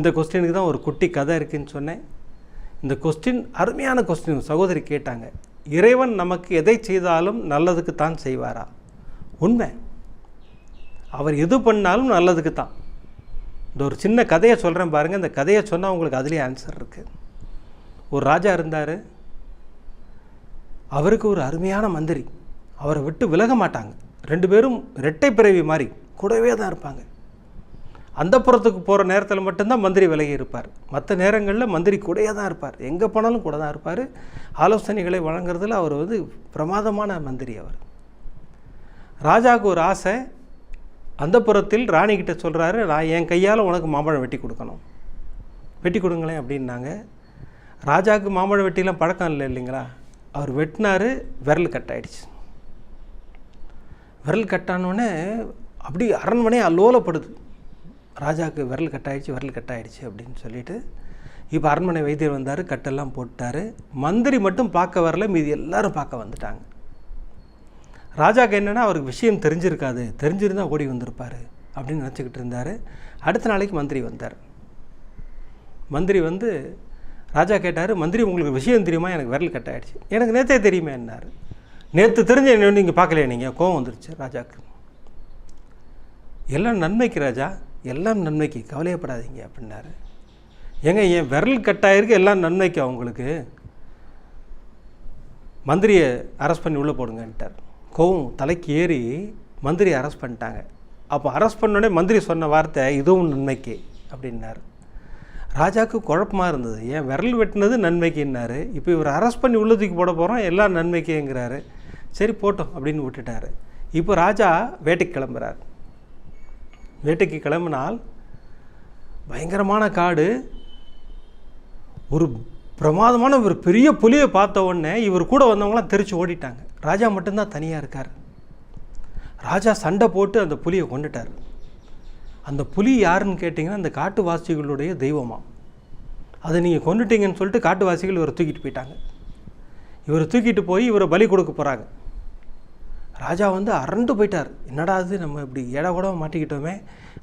இந்த கொஸ்டினுக்கு தான் ஒரு குட்டி கதை இருக்குன்னு சொன்னேன். இந்த கொஸ்டின் அருமையான கொஸ்டின். சகோதரி கேட்டாங்க இறைவன் நமக்கு எதை செய்தாலும் நல்லதுக்கு தான் செய்வாரா? உண்மை. அவர் எது பண்ணாலும் நல்லதுக்கு தான். இந்த ஒரு சின்ன கதையை சொல்கிறேன் பாருங்கள் இந்த கதையை சொன்னால் உங்களுக்கு அதுலேயே ஆன்சர் இருக்குது ஒரு ராஜா இருந்தார். அவருக்கு ஒரு அருமையான மந்திரி. அவரை விட்டு விலக மாட்டாங்க. ரெண்டு பேரும் இரட்டை பிறவி மாதிரி கூடவே தான் இருப்பாங்க. அந்த புறத்துக்கு போகிற நேரத்தில் மட்டும்தான் மந்திரி விலகி இருப்பார். மற்ற நேரங்களில் மந்திரி கூடயே தான் இருப்பார். எங்கே போனாலும் கூட தான் இருப்பார். ஆலோசனைகளை வழங்குறதுல அவர் வந்து பிரமாதமான மந்திரி அவர். ராஜாவுக்கு ஒரு ஆசை அந்த புறத்தில் ராணிக்கிட்ட சொல்கிறாரு நான் என் கையால் உனக்கு மாம்பழம் வெட்டி கொடுக்கணும். வெட்டி கொடுங்களேன் அப்படின்னாங்க. ராஜாவுக்கு மாம்பழம் வெட்டிலாம் பழக்கம் இல்லை இல்லைங்களா? அவர் வெட்டினாரு விரல் கட் ஆயிடுச்சு விரல் கட்டானோடனே அப்படி அரண்மனையே அல்லோலப்படுது ராஜாவுக்கு விரல் கட்டாயிடுச்சு விரல் கட்டாயிடுச்சு அப்படின்னு சொல்லிட்டு இப்போ அரண்மனை வைத்தியர் வந்தார் கட்டெல்லாம் போட்டார். மந்திரி மட்டும் பார்க்க வரல மீதி எல்லாரும் பார்க்க வந்துட்டாங்க. ராஜாவுக்கு என்னென்னா அவருக்கு விஷயம் தெரிஞ்சிருக்காது தெரிஞ்சிருந்தால் ஓடி வந்திருப்பார் அப்படின்னு நினச்சிக்கிட்டு இருந்தார். அடுத்த நாளைக்கு மந்திரி வந்தார். மந்திரி வந்து ராஜா கேட்டார் மந்திரி உங்களுக்கு விஷயம் தெரியுமா? எனக்கு விரல் கட் ஆயிடுச்சு எனக்கு நேற்றே தெரியுமே என்னார். நேற்று தெரிஞ்ச என்ன நீங்கள் பார்க்கலையே நீங்கள் கோவம் வந்துருச்சு ராஜாவுக்கு எல்லாம் நன்மைக்கு ராஜா. எல்லாம் நன்மைக்கு கவலையப்படாதீங்க அப்படின்னாரு. ஏங்க என் விரல் கட்டாயிருக்கு எல்லாம் நன்மைக்கு அவங்களுக்கு மந்திரியை அரெஸ்ட் பண்ணி உள்ளே போடுங்கன்ட்டார். கோவம் தலைக்கு ஏறி மந்திரியை அரெஸ்ட் பண்ணிட்டாங்க. அப்போ அரெஸ்ட் பண்ணோடனே மந்திரி சொன்ன வார்த்தை இதுவும் நன்மைக்கு அப்படின்னார். ராஜாவுக்கு குழப்பமாக இருந்தது. ஏன் விரல் வெட்டினது நன்மைக்குன்னாரு? இப்போ இவர் அரெஸ்ட் பண்ணி உள்ள தூக்கி போட போகிறோம் எல்லாம் நன்மைக்குங்கிறாரு. சரி போட்டோம் அப்படின்னு விட்டுட்டாரு. இப்போ ராஜா வேட்டைக்கு கிளம்புறாரு. வேட்டைக்கு கிளம்பினால் பயங்கரமான காடு. ஒரு பிரமாதமான ஒரு பெரிய புலியை பார்த்த உடனே இவர் கூட வந்தவங்களாம் தெரிச்சு ஓடிட்டாங்க. ராஜா மட்டும்தான் தனியாக இருக்கார். ராஜா சண்டை போட்டு அந்த புலியை கொண்டுட்டார். அந்த புலி யாருன்னு கேட்டிங்கன்னா அந்த காட்டுவாசிகளுடைய தெய்வமாக அதை நீங்கள் கொண்டுட்டீங்கன்னு சொல்லிட்டு காட்டுவாசிகள் இவரை தூக்கிட்டு போயிட்டாங்க. இவரை தூக்கிட்டு போய் இவரை பலி கொடுக்க போகிறாங்க ராஜா வந்து அரண்டு போயிட்டார். என்னடா அது நம்ம இப்படி இட கூட மாட்டிக்கிட்டோமே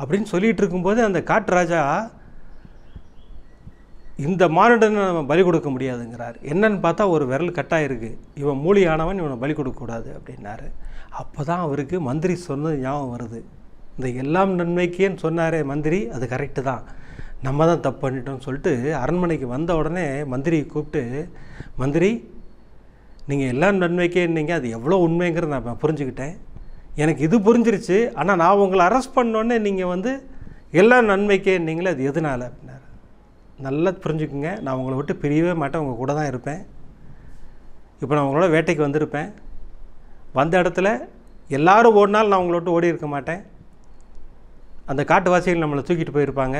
அப்படின்னு சொல்லிகிட்டு இருக்கும்போது அந்த காட்டு ராஜா இந்த மானுடனை நம்ம பலி கொடுக்க முடியாதுங்கிறார். என்னன்னு பார்த்தா ஒரு விரல் கட்டாயிருக்கு. இவன் மூலியானவன் இவனை பலி கொடுக்கக்கூடாது அப்படின்னாரு. அப்போ தான் அவருக்கு மந்திரி சொன்னது ஞாபகம் வருது. இந்த எல்லாம் நன்மைக்கேன்னு சொன்னாரே மந்திரி அது கரெக்டு தான். நம்ம தான் தப்பு பண்ணிட்டோம்னு சொல்லிட்டு அரண்மனைக்கு வந்த உடனே மந்திரியை கூப்பிட்டு மந்திரி நீங்கள் எல்லாம் நன்மைக்கேன்னீங்க அது எவ்வளோ உண்மைங்கிறத நான் புரிஞ்சுக்கிட்டேன். எனக்கு இது புரிஞ்சிருச்சு ஆனால் நான் உங்களை அரெஸ்ட் பண்ணோன்னே நீங்கள் வந்து எல்லாம் நன்மைக்கேன்னீங்களே அது எதனால் அப்படின்னாரு. நல்லா புரிஞ்சுக்குங்க. நான் உங்களை விட்டு பிரியவே மாட்டேன் உங்கள் கூட தான் இருப்பேன். இப்போ நான் உங்களோட வேட்டைக்கு வந்திருப்பேன். வந்த இடத்துல எல்லாரும் ஓடினாலும் நான் உங்களை விட்டு ஓடி இருக்க மாட்டேன். அந்த காட்டுவாசிகள் நம்மளை தூக்கிட்டு போயிருப்பாங்க.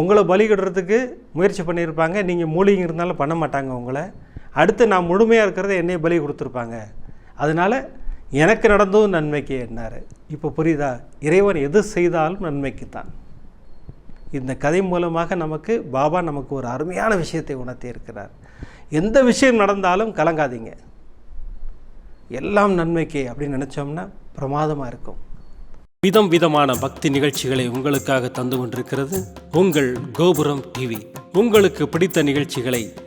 உங்களை பலிகிடுறதுக்கு முயற்சி பண்ணியிருப்பாங்க. நீங்கள் மூலிகை இருந்தாலும் பண்ண மாட்டாங்க உங்களை. அடுத்து நான் முழுமையாக இருக்கிறத என்னைய பலி கொடுத்துருப்பாங்க. அதனால் எனக்கு நடந்ததும் நன்மைக்கு என்னார். இப்போ புரியுதா? இறைவன் எது செய்தாலும் நன்மைக்கு தான் இந்த கதை மூலமாக நமக்கு பாபா நமக்கு ஒரு அருமையான விஷயத்தை உணர்த்தி இருக்கிறார். எந்த விஷயம் நடந்தாலும் கலங்காதீங்க. எல்லாம் நன்மைக்கு அப்படின்னு நினச்சோம்னா பிரமாதமாக இருக்கும். விதம் விதமான பக்தி நிகழ்ச்சிகளை உங்களுக்காக தந்து கொண்டிருக்கிறது உங்கள் கோபுரம் டிவி. உங்களுக்கு பிடித்த நிகழ்ச்சிகளை